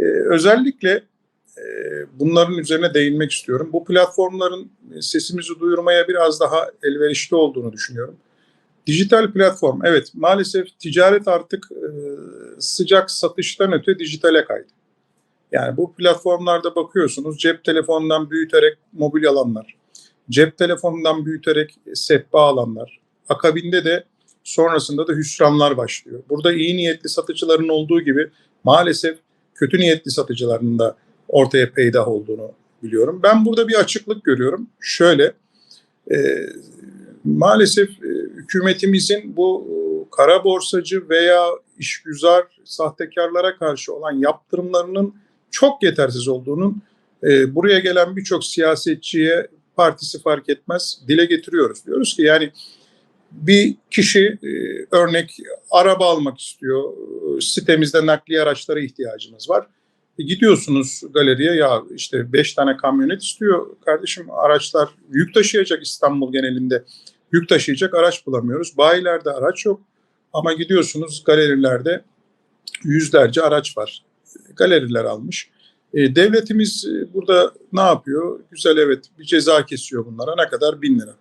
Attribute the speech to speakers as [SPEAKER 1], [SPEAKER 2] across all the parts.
[SPEAKER 1] E, özellikle e, bunların üzerine değinmek istiyorum. Bu platformların e, sesimizi duyurmaya biraz daha elverişli olduğunu düşünüyorum. Dijital platform, evet maalesef ticaret artık e, sıcak satıştan öte dijitale kaydı. Yani bu platformlarda bakıyorsunuz cep telefonundan büyüterek mobil alanlar, cep telefonundan büyüterek sehpa alanlar, akabinde de sonrasında da hüsranlar başlıyor. Burada iyi niyetli satıcıların olduğu gibi maalesef kötü niyetli satıcıların da ortaya peydah olduğunu biliyorum. Ben burada bir açıklık görüyorum. Şöyle, e, maalesef e, hükümetimizin bu e, kara borsacı veya işgüzar sahtekarlara karşı olan yaptırımlarının çok yetersiz olduğunun e, buraya gelen birçok siyasetçiye partisi fark etmez dile getiriyoruz. Diyoruz ki yani bir kişi e, örnek araba almak istiyor. Sitemizde nakliye araçlara ihtiyacımız var. E, gidiyorsunuz galeriye ya işte 5 tane kamyonet istiyor. Kardeşim araçlar yük taşıyacak İstanbul genelinde. Yük taşıyacak araç bulamıyoruz. Bayilerde araç yok. Ama gidiyorsunuz galerilerde yüzlerce araç var. Galeriler almış. E, devletimiz burada ne yapıyor? Güzel evet bir ceza kesiyor bunlara. Ne kadar? Bin lira.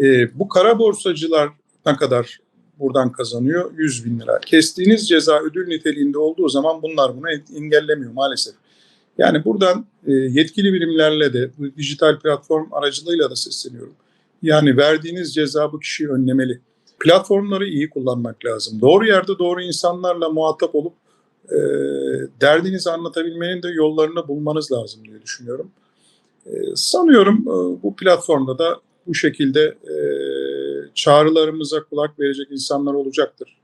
[SPEAKER 1] E, bu kara borsacılar ne kadar buradan kazanıyor? 100 bin lira. Kestiğiniz ceza ödül niteliğinde olduğu zaman bunlar bunu engellemiyor maalesef. Yani buradan e, yetkili birimlerle de bu dijital platform aracılığıyla da sesleniyorum. Yani verdiğiniz ceza bu kişiyi önlemeli. Platformları iyi kullanmak lazım. Doğru yerde doğru insanlarla muhatap olup e, derdinizi anlatabilmenin de yollarını bulmanız lazım diye düşünüyorum. E, sanıyorum e, bu platformda da bu şekilde e, çağrılarımıza kulak verecek insanlar olacaktır.